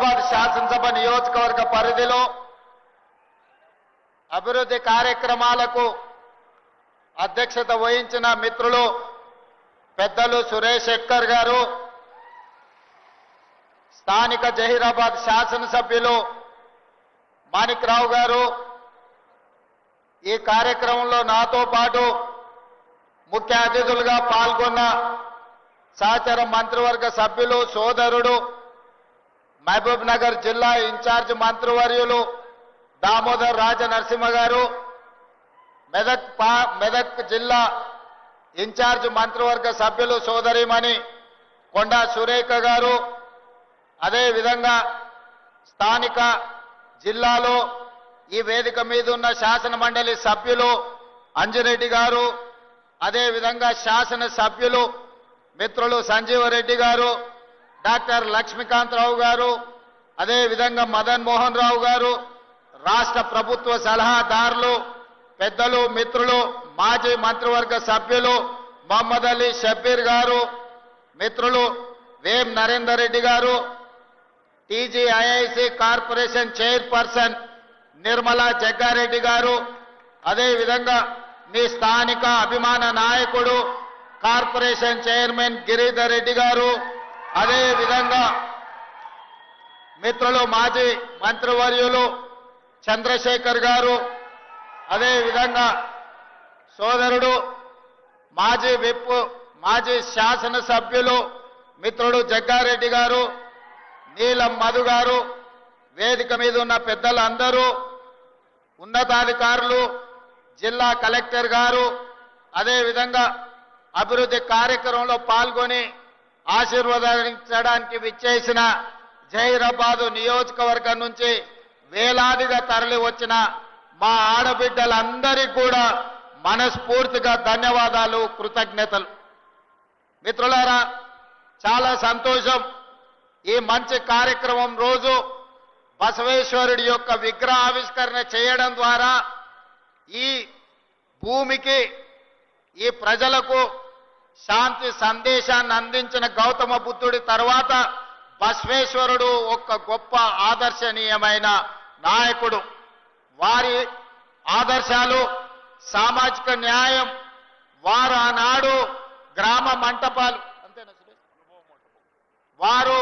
హైదరాబాద్ శాసనసభ నియోజకవర్గ పరిధిలో అభివృద్ధి కార్యక్రమాలకు అధ్యక్షత వహించిన మిత్రులు పెద్దలు సురేష్ శెక్కర్ గారు స్థానిక జహీరాబాద్ శాసనసభ్యులు మాణిక్రావు గారు. ఈ కార్యక్రమంలో నాతో పాటు ముఖ్య అతిథులుగా పాల్గొన్న సహచర మంత్రివర్గ సభ్యులు సోదరుడు మహబూబ్ నగర్ జిల్లా ఇన్ఛార్జ్ మంత్రివర్యులు దామోదర్ రాజ నరసింహ గారు మెదక్ పా మెదక్ జిల్లా ఇన్ఛార్జ్ మంత్రివర్గ సభ్యులు సోదరిమణి కొండా సురేఖ గారు. అదేవిధంగా స్థానిక జిల్లాలో ఈ వేదిక మీద ఉన్న శాసన మండలి సభ్యులు అంజిరెడ్డి గారు అదేవిధంగా శాసన సభ్యులు మిత్రులు సంజీవరెడ్డి గారు డాక్టర్ లక్ష్మీకాంతరావు గారు అదేవిధంగా మదన్ మోహన్ రావు గారు రాష్ట్ర ప్రభుత్వ సలహాదారులు పెద్దలు మిత్రులు మాజీ మంత్రివర్గ సభ్యులు మహమ్మద్ అలీ షబ్బీర్ గారు మిత్రులు వేం నరేందర్ రెడ్డి గారు TGIIC corporation chairperson Nirmala Jaggareddy గారు అదేవిధంగా మీ స్థానిక అభిమాన నాయకుడు కార్పొరేషన్ చైర్మన్ గిరిధర్ రెడ్డి గారు అదేవిధంగా మిత్రులు మాజీ మంత్రివర్యులు చంద్రశేఖర్ గారు అదేవిధంగా సోదరుడు మాజీ విప్ మాజీ శాసనసభ్యులు మిత్రుడు జగ్గారెడ్డి గారు నీలం మధు గారు వేదిక మీద ఉన్న పెద్దలందరూ ఉన్నతాధికారులు జిల్లా కలెక్టర్ గారు అదేవిధంగా అభివృద్ధి కార్యక్రమంలో పాల్గొని ఆశీర్వదించడానికి విచ్చేసిన జహీరాబాదు నియోజకవర్గం నుంచి వేలాదిగా తరలి వచ్చిన మా ఆడబిడ్డలందరికీ కూడా మనస్ఫూర్తిగా ధన్యవాదాలు కృతజ్ఞతలు. మిత్రులారా చాలా సంతోషం. ఈ మంచి కార్యక్రమం రోజు బసవేశ్వరుడి యొక్క విగ్రహ ఆవిష్కరణ చేయడం ద్వారా ఈ భూమికి ఈ ప్రజలకు శాంతి సందేశాన్ని అందించిన గౌతమ బుద్ధుడి తర్వాత బస్వేశ్వరుడు ఒక గొప్ప ఆదర్శనీయమైన నాయకుడు. వారి ఆదర్శాలు సామాజిక న్యాయం వారు ఆనాడు గ్రామ మంటపాలు అంతేనా వారు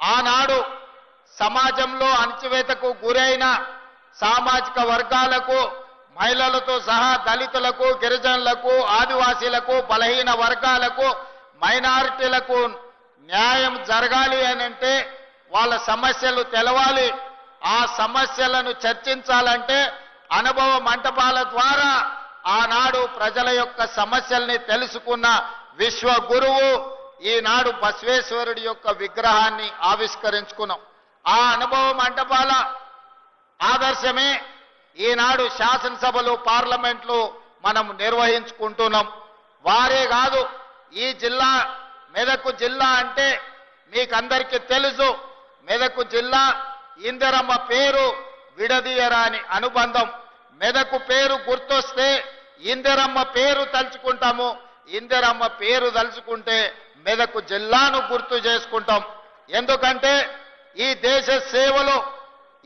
ఆనాడు సమాజంలో అణచివేతకు గురైన సామాజిక వర్గాలకు మహిళలతో సహా దళితులకు గిరిజనులకు ఆదివాసీలకు బలహీన వర్గాలకు మైనారిటీలకు న్యాయం జరగాలి అని అంటే వాళ్ళ సమస్యలు తెలవాలి. ఆ సమస్యలను చర్చించాలంటే అనుభవ మంటపాల ద్వారా ఆనాడు ప్రజల యొక్క సమస్యల్ని తెలుసుకున్న విశ్వ గురువు ఈనాడు బసవేశ్వరుడి యొక్క విగ్రహాన్ని ఆవిష్కరించుకున్నాం. ఆ అనుభవ మంటపాల ఆదర్శమే ఈనాడు శాసనసభలు పార్లమెంట్లు మనం నిర్వహించుకుంటున్నాం. వారే కాదు ఈ జిల్లా మెదకు జిల్లా అంటే మీకందరికీ తెలుసు. మెదకు జిల్లా ఇందిరమ్మ పేరు విడదీయరాని అనుబంధం. మెదకు పేరు గుర్తొస్తే ఇందిరమ్మ పేరు తలుచుకుంటాము. ఇందిరమ్మ పేరు తలుచుకుంటే మెదకు జిల్లాను గుర్తు చేసుకుంటాం. ఎందుకంటే ఈ దేశ సేవలు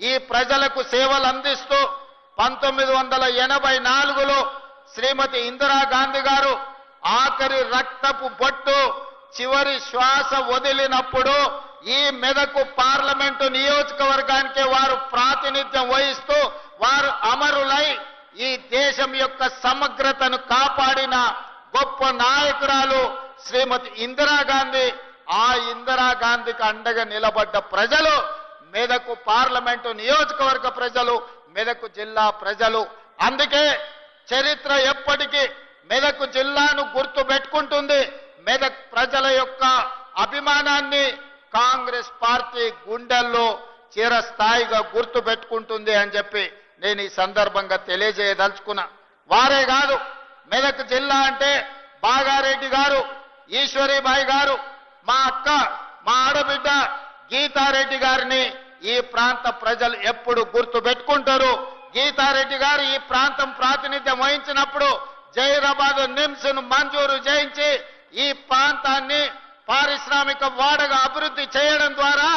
ఈ ప్రజలకు సేవలు అందిస్తూ పంతొమ్మిది వందల ఎనభై నాలుగులో శ్రీమతి ఇందిరాగాంధీ గారు ఆఖరి రక్తపు బొట్టు చివరి శ్వాస వదిలినప్పుడు ఈ మెదకు పార్లమెంటు నియోజకవర్గానికి వారు ప్రాతినిధ్యం వహిస్తూ వారు అమరులై ఈ దేశం యొక్క సమగ్రతను కాపాడిన గొప్ప నాయకురాలు శ్రీమతి ఇందిరాగాంధీ ఆ ఇందిరాగాంధీకి అండగా నిలబడ్డ ప్రజలు మెదకు పార్లమెంటు నియోజకవర్గ ప్రజలు మెదకు జిల్లా ప్రజలు. అందుకే చరిత్ర ఎప్పటికీ మెదకు జిల్లాను గుర్తు పెట్టుకుంటుంది. మెదక్ ప్రజల యొక్క అభిమానాన్ని కాంగ్రెస్ పార్టీ గుండెల్లో చిరస్థాయిగా గుర్తు పెట్టుకుంటుంది అని చెప్పి నేను ఈ సందర్భంగా తెలియజేయదలుచుకున్నా. వారే కాదు మెదక్ జిల్లా అంటే బాగారెడ్డి గారు ఈశ్వరీబాయి గారు మా అక్క మా ఆడబిడ్డ గీతారెడ్డి గారిని ఈ ప్రాంత ప్రజలు ఎప్పుడు గుర్తు పెట్టుకుంటారు? గీతారెడ్డి గారు ఈ ప్రాంతం ప్రాతినిధ్యం వహించినప్పుడు జైరాబాద్ నిమ్స్ను మంజూరు చేయించి ఈ ప్రాంతాన్ని పారిశ్రామిక వాడగా అభివృద్ధి చేయడం ద్వారా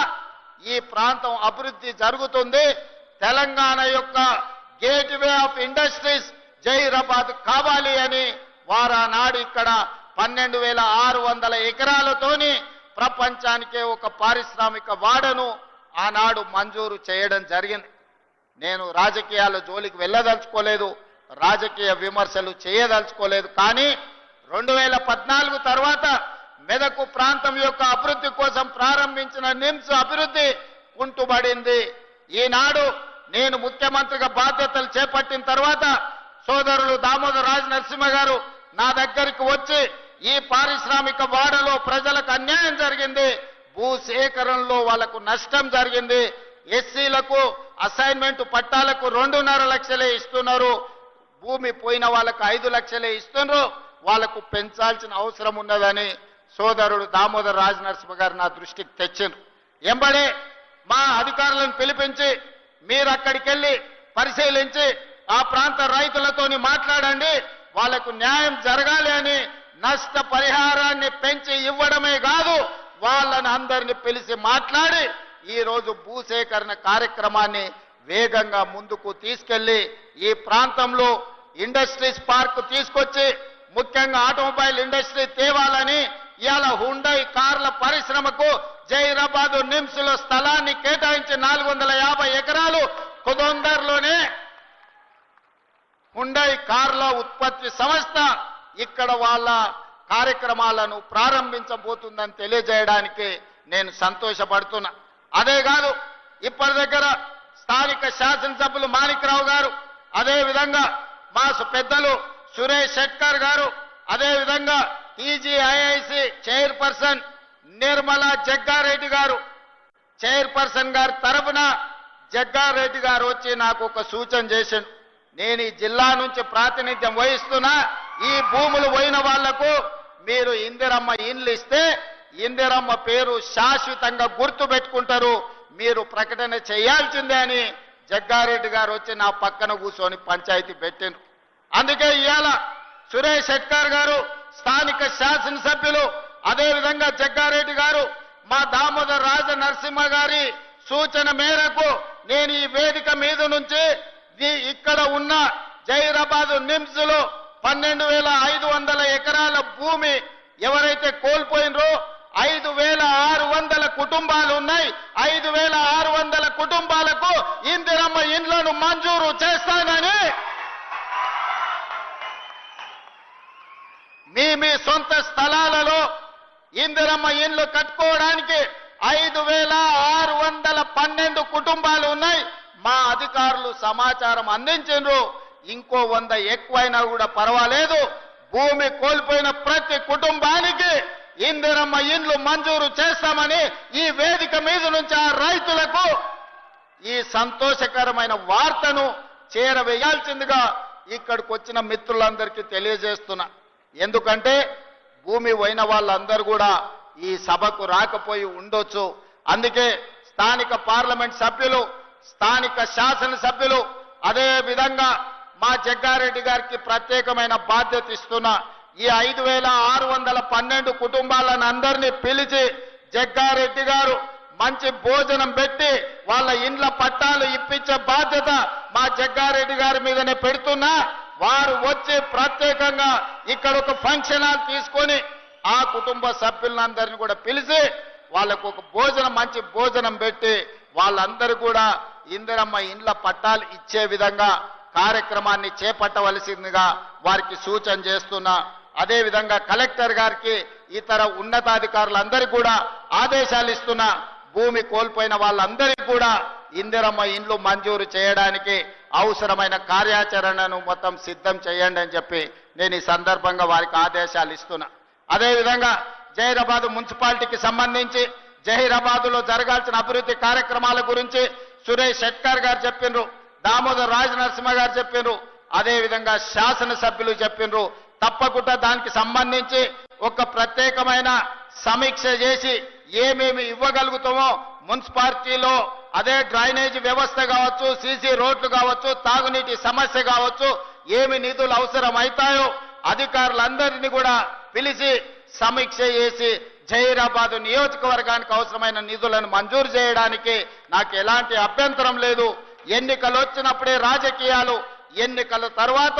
ఈ ప్రాంతం అభివృద్ధి జరుగుతుంది. తెలంగాణ యొక్క gateway of industries Zaheerabad కావాలి అని వారానాడు ఇక్కడ పన్నెండు వేల ఆరు వందల ఎకరాలతోని ప్రపంచానికే ఒక పారిశ్రామిక వాడను ఆనాడు మంజూరు చేయడం జరిగింది. నేను రాజకీయాల జోలికి వెళ్ళదలుచుకోలేదు రాజకీయ విమర్శలు చేయదలుచుకోలేదు. కానీ రెండు వేల పద్నాలుగు తర్వాత మెదకు ప్రాంతం యొక్క అభివృద్ధి కోసం ప్రారంభించిన నిమ్స్ అభివృద్ధి కుంటుబడింది. ఈనాడు నేను ముఖ్యమంత్రిగా బాధ్యతలు చేపట్టిన తర్వాత సోదరులు దామోదర్ రాజు నరసింహ గారు నా దగ్గరికి వచ్చి ఈ పారిశ్రామిక వాడలో ప్రజలకు అన్యాయం జరిగింది. భూ సేకరణలో వాళ్ళకు నష్టం జరిగింది. ఎస్సీలకు అసైన్మెంట్ పట్టాలకు రెండున్నర లక్షలే ఇస్తున్నారు. భూమి పోయిన వాళ్ళకు ఐదు లక్షలే ఇస్తున్నారు. వాళ్ళకు పెంచాల్సిన అవసరం ఉన్నదని సోదరుడు దామోదర్ రాజ్ నరసింహ గారు నా దృష్టికి తెచ్చిండ్రు. ఎంబడే మా అధికారులను పిలిపించి మీరు అక్కడికి వెళ్ళి పరిశీలించి ఆ ప్రాంత రైతులతోని మాట్లాడండి. వాళ్ళకు న్యాయం జరగాలి అని నష్ట పరిహారాన్ని పెంచి ఇవ్వడమే కాదు వాళ్ళని అందరిని పిలిచి మాట్లాడి ఈ రోజు భూసేకరణ కార్యక్రమాన్ని వేగంగా ముందుకు తీసుకెళ్ళి ఈ ప్రాంతంలో ఇండస్ట్రీస్ పార్క్ తీసుకొచ్చి ముఖ్యంగా ఆటోమొబైల్ ఇండస్ట్రీ తేవాలని ఇవాళ హుండై కార్ల పరిశ్రమకు జైరాబాద్ నిమ్స్లో స్థలాన్ని కేటాయించి నాలుగు వందల యాభై ఎకరాలు కుదొందర్లోనే హుండై కార్ల ఉత్పత్తి సంస్థ. ఇక్కడ వాళ్ళ కార్యక్రమాలను ప్రారంభించబోతుందని తెలియజేయడానికి నేను సంతోషపడుతున్నా. అదే కాదు ఇప్పటి దగ్గర స్థానిక శాసనసభ్యులు మాణిక్రావు గారు అదే విధంగా మా పెద్దలు సురేష్ శెట్కర్ గారు అదే విధంగా టీజీఐఐసి చైర్పర్సన్ నిర్మలా జగ్గారెడ్డి గారు. చైర్పర్సన్ గారి తరఫున జగ్గారెడ్డి గారు వచ్చి నాకు ఒక సూచన చేసిండు నేను ఈ జిల్లా నుంచి ప్రాతినిధ్యం వహిస్తున్నా. ఈ భూములు పోయిన వాళ్ళకు మీరు ఇందిరమ్మ ఇండ్లు ఇస్తే ఇందిరమ్మ పేరు శాశ్వతంగా గుర్తు పెట్టుకుంటారు. మీరు ప్రకటన చేయాల్సిందే అని జగ్గారెడ్డి గారు వచ్చి నా పక్కన కూర్చొని పంచాయతీ పెట్టిండ్రు. అందుకే ఇవాళ సురేష్ శెట్కర్ గారు స్థానిక శాసనసభ్యులు అదేవిధంగా జగ్గారెడ్డి గారు మా దామోదర్ రాజ నరసింహ గారి సూచన మేరకు నేను ఈ వేదిక మీద నుంచి ఇక్కడ ఉన్న జైరాబాద్ నిమ్స్లో పన్నెండు వేల ఐదు వందల ఎకరాల భూమి ఎవరైతే కోల్పోయినరో ఐదు వేల ఆరు వందల కుటుంబాలు ఉన్నాయి ఐదు వేల ఆరు వందల కుటుంబాలకు ఇందిరమ్మ ఇండ్లను మంజూరు చేస్తానని మీ మీ సొంత స్థలాలలో ఇందిరమ్మ ఇండ్లు కట్టుకోవడానికి ఐదు వేల ఆరు వందల పన్నెండు కుటుంబాలు ఉన్నాయి మా అధికారులు సమాచారం అందించిండ్రు ఇంకో వంద ఎక్కువైనా కూడా పర్వాలేదు. భూమి కోల్పోయిన ప్రతి కుటుంబానికి ఇందిరమ్మ ఇండ్లు మంజూరు చేస్తామని ఈ వేదిక మీద నుంచి ఆ రైతులకు ఈ సంతోషకరమైన వార్తను చేరవేయాల్సిందిగా ఇక్కడికి వచ్చిన మిత్రులందరికీ తెలియజేస్తున్నా. ఎందుకంటే భూమి పోయిన వాళ్ళందరూ కూడా ఈ సభకు రాకపోయి ఉండొచ్చు. అందుకే స్థానిక పార్లమెంట్ సభ్యులు స్థానిక శాసనసభ్యులు అదే విధంగా మా జగ్గారెడ్డి గారికి ప్రత్యేకమైన బాధ్యత ఇస్తున్నా. ఈ ఐదు వేల ఆరు వందల పన్నెండు కుటుంబాలను అందరినీ పిలిచి జగ్గారెడ్డి గారు మంచి భోజనం పెట్టి వాళ్ళ ఇండ్ల పట్టాలు ఇప్పించే బాధ్యత మా జగ్గారెడ్డి గారి మీదనే పెడుతున్నా. వారు వచ్చి ప్రత్యేకంగా ఇక్కడ ఒక ఫంక్షన్ హాల్ తీసుకొని ఆ కుటుంబ సభ్యులందరిని కూడా పిలిచి వాళ్ళకు ఒక భోజనం మంచి భోజనం పెట్టి వాళ్ళందరూ కూడా ఇందిరమ్మ ఇండ్ల పట్టాలు ఇచ్చే విధంగా కార్యక్రమాన్ని చేపట్టవలసిందిగా వారికి సూచన చేస్తున్నా. అదేవిధంగా కలెక్టర్ గారికి ఇతర ఉన్నతాధికారులందరికీ కూడా ఆదేశాలు ఇస్తున్నా. భూమి కోల్పోయిన వాళ్ళందరికీ కూడా ఇందిరమ్మ ఇండ్లు మంజూరు చేయడానికి అవసరమైన కార్యాచరణను మొత్తం సిద్ధం చేయండి అని చెప్పి నేను ఈ సందర్భంగా వారికి ఆదేశాలు ఇస్తున్నా. అదేవిధంగా జహీరాబాద్ మున్సిపాలిటీకి సంబంధించి జహీరాబాద్లో జరగాల్సిన అభివృద్ధి కార్యక్రమాల గురించి సురేష్ షెట్కర్ గారు చెప్పినారు. దామోదర్ రాజ నరసింహ గారు చెప్పిండ్రు అదేవిధంగా శాసనసభ్యులు చెప్పిండ్రు తప్పకుండా దానికి సంబంధించి ఒక ప్రత్యేకమైన సమీక్ష చేసి ఏమేమి ఇవ్వగలుగుతామో మున్సిపాలిటీలో అదే డ్రైనేజ్ వ్యవస్థ కావచ్చు సీసీ రోడ్లు కావచ్చు తాగునీటి సమస్య కావచ్చు ఏమి నిధులు అవసరం అవుతాయో అధికారులందరినీ కూడా పిలిచి సమీక్ష చేసి జహీరాబాద్ నియోజకవర్గానికి అవసరమైన నిధులను మంజూరు చేయడానికి నాకు ఎలాంటి అభ్యంతరం లేదు. ఎన్నికలు వచ్చినప్పుడే రాజకీయాలు ఎన్నికల తర్వాత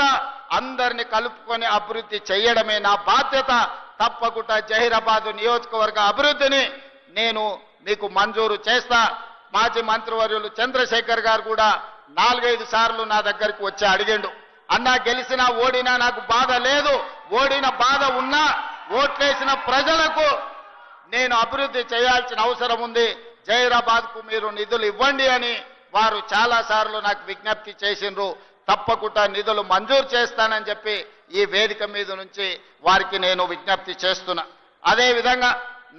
అందరిని కలుపుకొని అభివృద్ధి చేయడమే నా బాధ్యత. తప్పకుండా జహీరాబాద్ నియోజకవర్గ అభివృద్ధిని నేను మీకు మంజూరు చేస్తా. మాజీ మంత్రివర్యులు చంద్రశేఖర్ గారు కూడా నాలుగైదు సార్లు నా దగ్గరికి వచ్చి అడిగిండు. అన్నా గెలిచినా ఓడినా నాకు బాధ లేదు. ఓడిన బాధ ఉన్నా ఓట్లేసిన ప్రజలకు నేను అభివృద్ధి చేయాల్సిన అవసరం ఉంది. జైరాబాద్కు మీరు నిధులు ఇవ్వండి అని వారు చాలా సార్లు నాకు విజ్ఞప్తి చేసిండ్రు తప్పకుండా నిధులు మంజూరు చేస్తానని చెప్పి ఈ వేదిక మీద నుంచి వారికి నేను విజ్ఞప్తి చేస్తున్నా. అదే విధంగా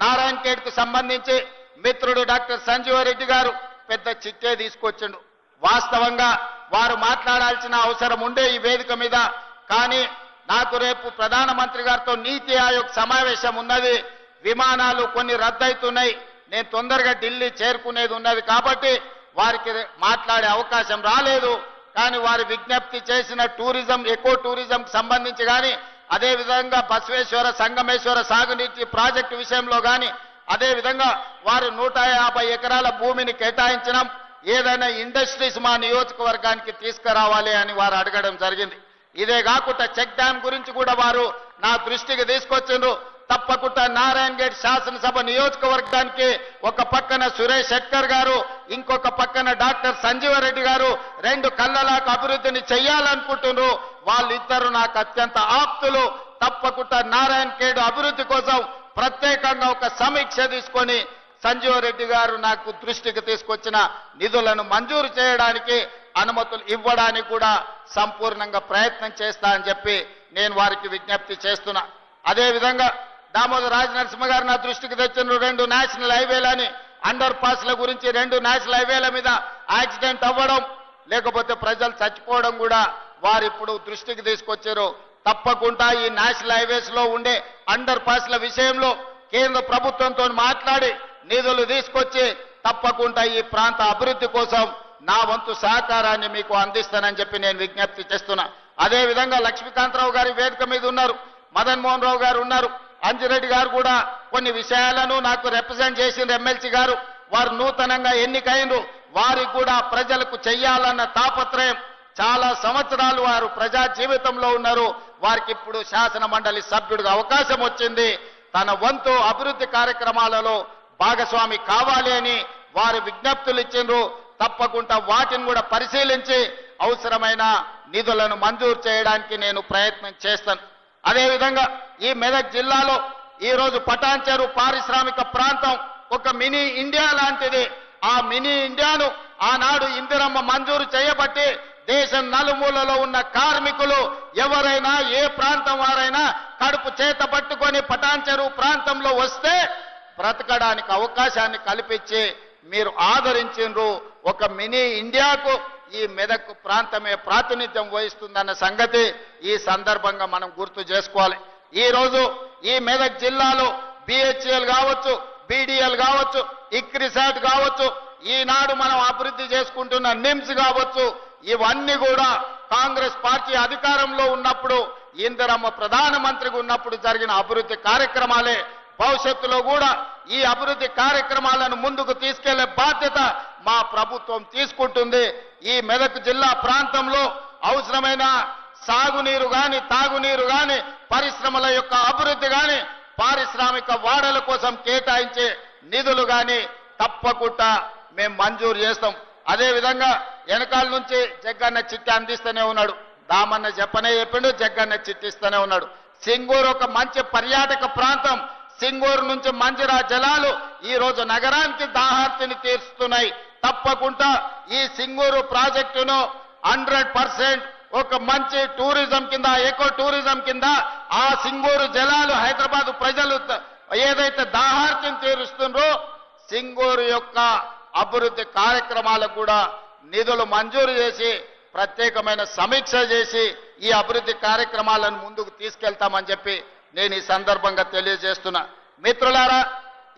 నారాయణ ఖేడ్ సంబంధించి మిత్రుడు డాక్టర్ సంజీవరెడ్డి గారు పెద్ద చిట్టే తీసుకొచ్చిండు. వాస్తవంగా వారు మాట్లాడాల్సిన అవసరం ఉండే ఈ వేదిక మీద కానీ నాకు రేపు ప్రధానమంత్రి గారితో నీతి ఆయోగ్ సమావేశం ఉన్నది. విమానాలు కొన్ని రద్దయితున్నాయి. నేను తొందరగా ఢిల్లీ చేరుకునేది ఉన్నది కాబట్టి వారికి మాట్లాడే అవకాశం రాలేదు. కానీ వారు విజ్ఞప్తి చేసిన టూరిజం ఎకో టూరిజం సంబంధించి కానీ అదేవిధంగా బసవేశ్వర సంగమేశ్వర సాగునీటి ప్రాజెక్టు విషయంలో కానీ అదేవిధంగా వారు నూట యాభై ఎకరాల భూమిని కేటాయించడం ఏదైనా ఇండస్ట్రీస్ మా నియోజకవర్గానికి తీసుకురావాలి అని వారు అడగడం జరిగింది. ఇదే కాకుండా చెక్ డ్యామ్ గురించి కూడా వారు నా దృష్టికి తీసుకొచ్చిండ్రు. తప్పకుండా నారాయణ గేట్ శాసనసభ నియోజకవర్గానికి ఒక పక్కన సురేష్ శెట్కర్ గారు ఇంకొక పక్కన డాక్టర్ సంజీవరెడ్డి గారు రెండు కళ్ళలాకు అభివృద్ధిని చేయాలనుకుంటున్నారు వాళ్ళిద్దరు నాకు అత్యంత ఆప్తులు. తప్పకుండా నారాయణ గేడు అభివృద్ధి కోసం ప్రత్యేకంగా ఒక సమీక్ష తీసుకొని సంజీవరెడ్డి గారు నాకు దృష్టికి తీసుకొచ్చిన నిధులను మంజూరు చేయడానికి అనుమతులు ఇవ్వడానికి కూడా సంపూర్ణంగా ప్రయత్నం చేస్తా అని చెప్పి నేను వారికి విజ్ఞప్తి చేస్తున్నా. అదేవిధంగా దామోదర్ రాజ నరసింహ గారు నా దృష్టికి తెచ్చిన రెండు నేషనల్ హైవేలని అండర్ పాస్ల గురించి రెండు నేషనల్ హైవేల మీద యాక్సిడెంట్ అవ్వడం లేకపోతే ప్రజలు చచ్చిపోవడం కూడా వారు ఇప్పుడు దృష్టికి తీసుకొచ్చారు. తప్పకుండా ఈ నేషనల్ హైవేస్లో ఉండే అండర్ పాస్ల విషయంలో కేంద్ర ప్రభుత్వంతో మాట్లాడి నిధులు తీసుకొచ్చి తప్పకుండా ఈ ప్రాంత అభివృద్ధి కోసం నా వంతు సహకారాన్ని మీకు అందిస్తానని చెప్పి నేను విజ్ఞప్తి చేస్తున్నా. అదే విధంగా లక్ష్మీకాంతరావు గారి వేదిక మీద ఉన్నారు. మదన్ మోహన్ రావు గారు ఉన్నారు. అంజిరెడ్డి గారు కూడా కొన్ని విషయాలను నాకు రిప్రజెంట్ చేసిన ఎమ్మెల్సీ గారు. వారు నూతనంగా ఎన్నికైనరు వారికి కూడా ప్రజలకు చెయ్యాలన్న తాపత్రయం చాలా సంవత్సరాలు వారు ప్రజా జీవితంలో ఉన్నారు. వారికి ఇప్పుడు శాసన మండలి సభ్యుడిగా అవకాశం వచ్చింది. తన వంతు అభివృద్ధి కార్యక్రమాలలో భాగస్వామి కావాలి అని వారు విజ్ఞప్తులు ఇచ్చిండ్రు. తప్పకుండా వాటిని కూడా పరిశీలించి అవసరమైన నిధులను మంజూరు చేయడానికి నేను ప్రయత్నం చేస్తాను. అదేవిధంగా ఈ మెదక్ జిల్లాలో ఈరోజు రోజు పటాన్చెరు పారిశ్రామిక ప్రాంతం ఒక మినీ ఇండియా లాంటిది. ఆ మినీ ఇండియాను ఆనాడు ఇందిరమ్మ మంజూరు చేయబట్టి దేశం నలుమూలలో ఉన్న కార్మికులు ఎవరైనా ఏ ప్రాంతం వారైనా కడుపు చేత పట్టుకొని పటాన్చెరు ప్రాంతంలో వస్తే బ్రతకడానికి అవకాశాన్ని కల్పించి మీరు ఆదరించిండ్రు. ఒక మినీ ఇండియాకు ఈ మెదక్ ప్రాంతమే ప్రాతినిధ్యం వహిస్తుందన్న సంగతి ఈ సందర్భంగా మనం గుర్తు చేసుకోవాలి. ఈ రోజు ఈ మెదక్ జిల్లాలో బిహెచ్ఎల్ కావచ్చు బీడీఎల్ కావచ్చు ఇక్రిసాట్ కావచ్చు ఈనాడు మనం అభివృద్ధి చేసుకుంటున్న నిమ్స్ కావచ్చు ఇవన్నీ కూడా కాంగ్రెస్ పార్టీ అధికారంలో ఉన్నప్పుడు ఇందిరమ్మ ప్రధానమంత్రిగా ఉన్నప్పుడు జరిగిన అభివృద్ధి కార్యక్రమాలే. భవిష్యత్తులో కూడా ఈ అభివృద్ధి కార్యక్రమాలను ముందుకు తీసుకెళ్ళే బాధ్యత మా ప్రభుత్వం తీసుకుంటుంది. ఈ మెదక్ జిల్లా ప్రాంతంలో అవసరమైన సాగునీరు గాని తాగునీరు గాని పరిశ్రమల యొక్క అభివృద్ధి గాని పారిశ్రామిక వాడల కోసం కేటాయించే నిధులు గాని తప్పకుండా మేము మంజూరు చేస్తాం. అదేవిధంగా వెనకాల నుంచి జగ్గన్న చిట్టి అందిస్తూనే ఉన్నాడు. దామన్న చెప్పనే చెప్పిండు జగ్గన్న చిట్టిస్తూనే ఉన్నాడు. సింగూరు ఒక మంచి పర్యాటక ప్రాంతం. సింగూరు నుంచి మంజిరా జలాలు ఈ రోజు నగరానికి దాహార్తిని తీరుస్తున్నాయి. తప్పకుండా ఈ సింగూరు ప్రాజెక్టును హండ్రెడ్ పర్సెంట్ ఒక మంచి టూరిజం కింద ఎకో టూరిజం కింద ఆ సింగూరు జలాలు హైదరాబాద్ ప్రజలు ఏదైతే దాహార్తిని తీరుస్తుండ్రో సింగూరు యొక్క అభివృద్ధి కార్యక్రమాలకు కూడా నిధులు మంజూరు చేసి ప్రత్యేకమైన సమీక్ష చేసి ఈ అభివృద్ధి కార్యక్రమాలను ముందుకు తీసుకెళ్తామని చెప్పి నేను ఈ సందర్భంగా తెలియజేస్తున్నా. మిత్రులారా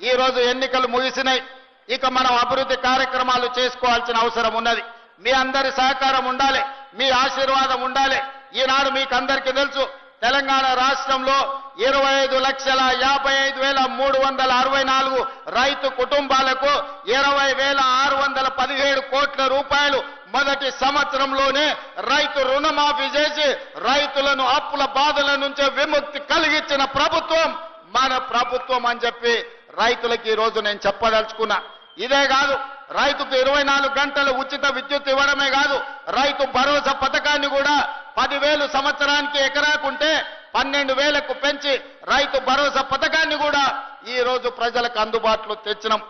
ఈ రోజు ఎన్నికలు ముగిసినాయి. ఇక మనం అభివృద్ధి కార్యక్రమాలు చేసుకోవాల్సిన అవసరం ఉన్నది. మీ అందరి సహకారం ఉండాలి మీ ఆశీర్వాదం ఉండాలి. ఈనాడు మీకు అందరికీ తెలుసు తెలంగాణ రాష్ట్రంలో ఇరవై ఐదు లక్షల యాభై ఐదు వేల మూడు వందల అరవై నాలుగు రైతు కుటుంబాలకు ఇరవై వేల ఆరు వందల పదిహేడు కోట్ల రూపాయలు మొదటి సంవత్సరంలోనే రైతు రుణమాఫీ చేసి రైతులను అప్పుల బాధల నుంచే విముక్తి కలిగించిన ప్రభుత్వం మన ప్రభుత్వం అని చెప్పి రైతులకు ఈ రోజు నేను చెప్పదలుచుకున్నా. ఇదే కాదు రైతుకు ఇరవై నాలుగు గంటలు ఉచిత విద్యుత్ ఇవ్వడమే కాదు రైతు భరోసా పథకాన్ని కూడా పదివేలు సంవత్సరానికి ఎకరాకుంటే పన్నెండు వేలకు పెంచి రైతు భరోసా పథకాన్ని కూడా ఈ రోజు ప్రజలకు అందుబాటులో తెచ్చినాం.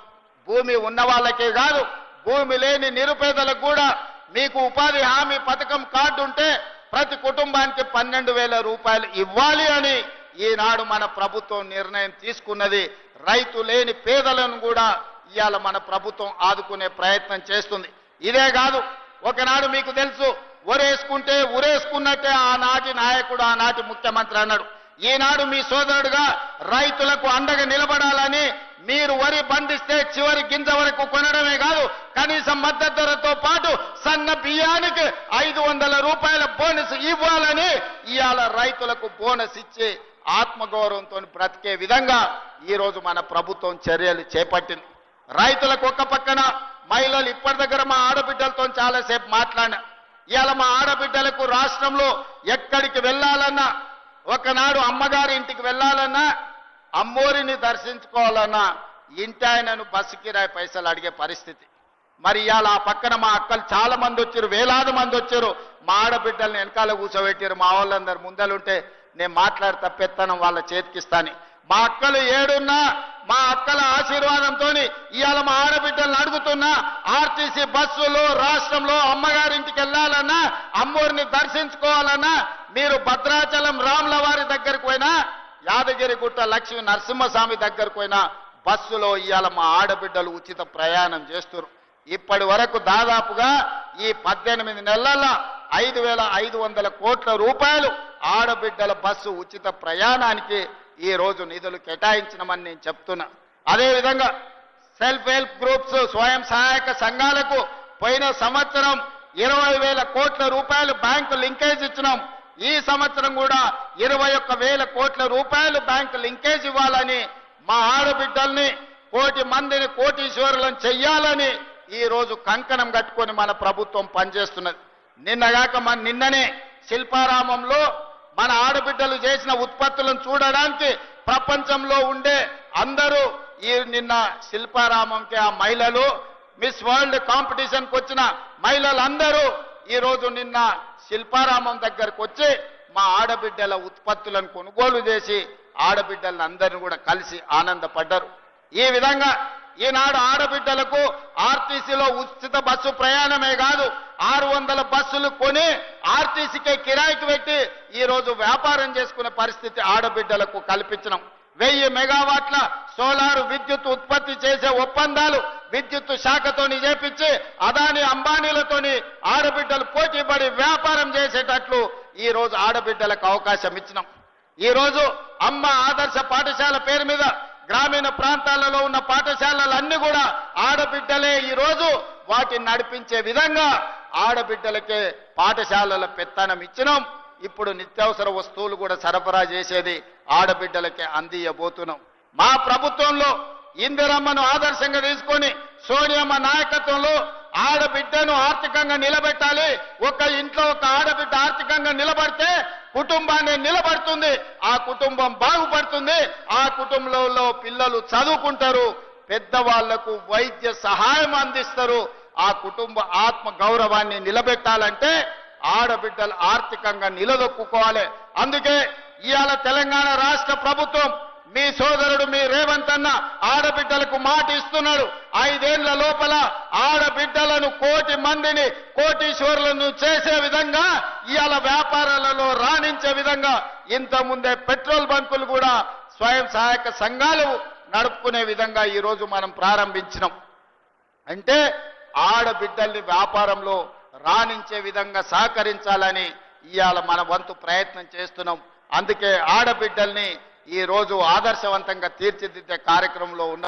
భూమి ఉన్న వాళ్ళకే కాదు భూమి లేని నిరుపేదలకు కూడా మీకు ఉపాధి హామీ పథకం కార్డు ఉంటే ప్రతి కుటుంబానికి పన్నెండు వేల రూపాయలు ఇవ్వాలి అని ఈనాడు మన ప్రభుత్వం నిర్ణయం తీసుకున్నది. రైతు లేని పేదలను కూడా ఇవాళ మన ప్రభుత్వం ఆదుకునే ప్రయత్నం చేస్తుంది. ఇదే కాదు ఒకనాడు మీకు తెలుసు ఒరేసుకుంటే ఉరేసుకున్నట్టే ఆనాటి నాయకుడు ఆనాటి ముఖ్యమంత్రి అన్నాడు. ఈనాడు మీ సోదరుడుగా రైతులకు అండగా నిలబడాలని మీరు వరి పండిస్తే చివరి గింజ వరకు కొనడమే కాదు కనీసం మద్దతు ధరతో పాటు సన్న బియ్యానికి ఐదు వందల రూపాయల బోనస్ ఇవ్వాలని ఇవాళ రైతులకు బోనస్ ఇచ్చి ఆత్మగౌరవంతో బ్రతికే విధంగా ఈరోజు మన ప్రభుత్వం చర్యలు చేపట్టింది. రైతులకు ఒక్క పక్కన మహిళలు ఇప్పటి దగ్గర మా ఆడబిడ్డలతో చాలాసేపు మాట్లాడినా. ఇవాళ మా ఆడబిడ్డలకు రాష్ట్రంలో ఎక్కడికి వెళ్ళాలన్నా ఒకనాడు అమ్మగారి ఇంటికి వెళ్ళాలన్నా అమ్మోరిని దర్శించుకోవాలన్నా ఇంటి ఆయనను బస్సు కిరాయి పైసలు అడిగే పరిస్థితి. మరి ఇవాళ ఆ పక్కన మా అక్కలు చాలా మంది వచ్చారు వేలాది మంది వచ్చారు. మా ఆడబిడ్డల్ని వెనకాల కూర్చోబెట్టారు. మా వాళ్ళందరు ముందలుంటే నేను మాట్లాడి తప్పెత్తనం వాళ్ళ చేతికిస్తాను. మా అక్కలు ఏడున్నా మా అక్కల ఆశీర్వాదంతో ఇవాళ మా ఆడబిడ్డలను అడుగుతున్నా ఆర్టీసీ బస్సులు రాష్ట్రంలో అమ్మగారింటికి వెళ్ళాలన్నా అమ్మూరిని దర్శించుకోవాలన్నా మీరు భద్రాచలం రాముల వారి దగ్గరకు పోయినా యాదగిరిగుట్ట లక్ష్మీ నరసింహస్వామి దగ్గరకు పోయినా బస్సులో ఇవాళ మా ఆడబిడ్డలు ఉచిత ప్రయాణం చేస్తున్నారు ఇప్పటి వరకు దాదాపుగా ఈ పద్దెనిమిది నెలల ఐదు వేల ఐదు వందల కోట్ల రూపాయలు ఆడబిడ్డల బస్సు ఉచిత ప్రయాణానికి ఈ రోజు నిధులు కేటాయించినమని నేను చెప్తున్నా. అదేవిధంగా సెల్ఫ్ హెల్ప్ గ్రూప్స్ స్వయం సహాయక సంఘాలకు పోయిన సంవత్సరం ఇరవై వేల కోట్ల రూపాయలు బ్యాంకు లింకేజ్ ఇచ్చినాం. ఈ సంవత్సరం కూడా ఇరవై ఒక్క వేల కోట్ల రూపాయలు బ్యాంకు లింకేజ్ ఇవ్వాలని మా ఆడబిడ్డల్ని కోటి మందిని కోటీశ్వరులను చెయ్యాలని ఈ రోజు కంకణం కట్టుకొని మన ప్రభుత్వం పనిచేస్తున్నది. నిన్నగాక మన నిన్ననే శిల్పారామంలో మన ఆడబిడ్డలు చేసిన ఉత్పత్తులను చూడడానికి ప్రపంచంలో ఉండే అందరూ ఈ నిన్న శిల్పారామంకి ఆ మహిళలు మిస్ వరల్డ్ కాంపిటీషన్కి వచ్చిన మహిళలందరూ ఈరోజు నిన్న శిల్పారామం దగ్గరకు వచ్చి మా ఆడబిడ్డల ఉత్పత్తులను కొనుగోలు చేసి ఆడబిడ్డలను అందరిని కూడా కలిసి ఆనందపడ్డారు. ఈ విధంగా ఈనాడు ఆడబిడ్డలకు ఆర్టీసీలో ఉచిత బస్సు ప్రయాణమే కాదు ఆరు వందల బస్సులు కొని ఆర్టీసీకే కిరాయికి పెట్టి ఈరోజు వ్యాపారం చేసుకునే పరిస్థితి ఆడబిడ్డలకు కల్పించడం. వెయ్యి మెగావాట్ల సోలార్ విద్యుత్ ఉత్పత్తి చేసే ఒప్పందాలు విద్యుత్ శాఖతోని చేపించి అదాని అంబానీలతోని ఆడబిడ్డలు పోటీపడి వ్యాపారం చేసేటట్లు ఈ రోజు ఆడబిడ్డలకు అవకాశం ఇచ్చినాం. ఈరోజు అమ్మ ఆదర్శ పాఠశాల పేరు మీద గ్రామీణ ప్రాంతాలలో ఉన్న పాఠశాలలన్నీ కూడా ఆడబిడ్డలే ఈరోజు వాటిని నడిపించే విధంగా ఆడబిడ్డలకే పాఠశాలల పెత్తనం ఇచ్చినాం. ఇప్పుడు నిత్యావసర వస్తువులు కూడా సరఫరా చేసేది ఆడబిడ్డలకే అందియబోతున్నాం. మా ప్రభుత్వంలో ఇందిరమ్మను ఆదర్శంగా తీసుకొని సోనియమ్మ నాయకత్వంలో ఆడబిడ్డను ఆర్థికంగా నిలబెట్టాలి. ఒక ఇంట్లో ఒక ఆడబిడ్డ ఆర్థికంగా నిలబడితే కుటుంబాన్ని నిలబడుతుంది. ఆ కుటుంబం బాగుపడుతుంది. ఆ కుటుంబంలో పిల్లలు చదువుకుంటారు. పెద్దవాళ్ళకు వైద్య సహాయం అందిస్తారు. ఆ కుటుంబ ఆత్మ గౌరవాన్ని నిలబెట్టాలంటే ఆడబిడ్డలు ఆర్థికంగా నిలదొక్కుకోవాలి. అందుకే ఇవాళ తెలంగాణ రాష్ట్ర ప్రభుత్వం మీ సోదరుడు మీ రేవంత్ అన్న ఆడబిడ్డలకు మాట ఇస్తున్నాడు. ఐదేళ్ళ లోపల ఆడబిడ్డలను కోటి మందిని కోటీశ్వరులను చేసే విధంగా ఇవాళ వ్యాపారాలలో రాణించే విధంగా ఇంత ముందే పెట్రోల్ బంకులు కూడా స్వయం సహాయక సంఘాలు నడుపుకునే విధంగా ఈరోజు మనం ప్రారంభించినాం. అంటే ఆడబిడ్డల్ని వ్యాపారంలో రాణించే విధంగా సహకరించాలని ఇవాళ మన వంతు ప్రయత్నం చేస్తున్నాం. అందుకే ఆడబిడ్డల్ని ఈరోజు ఆదర్శవంతంగా తీర్చిదిద్దే కార్యక్రమంలో ఉన్న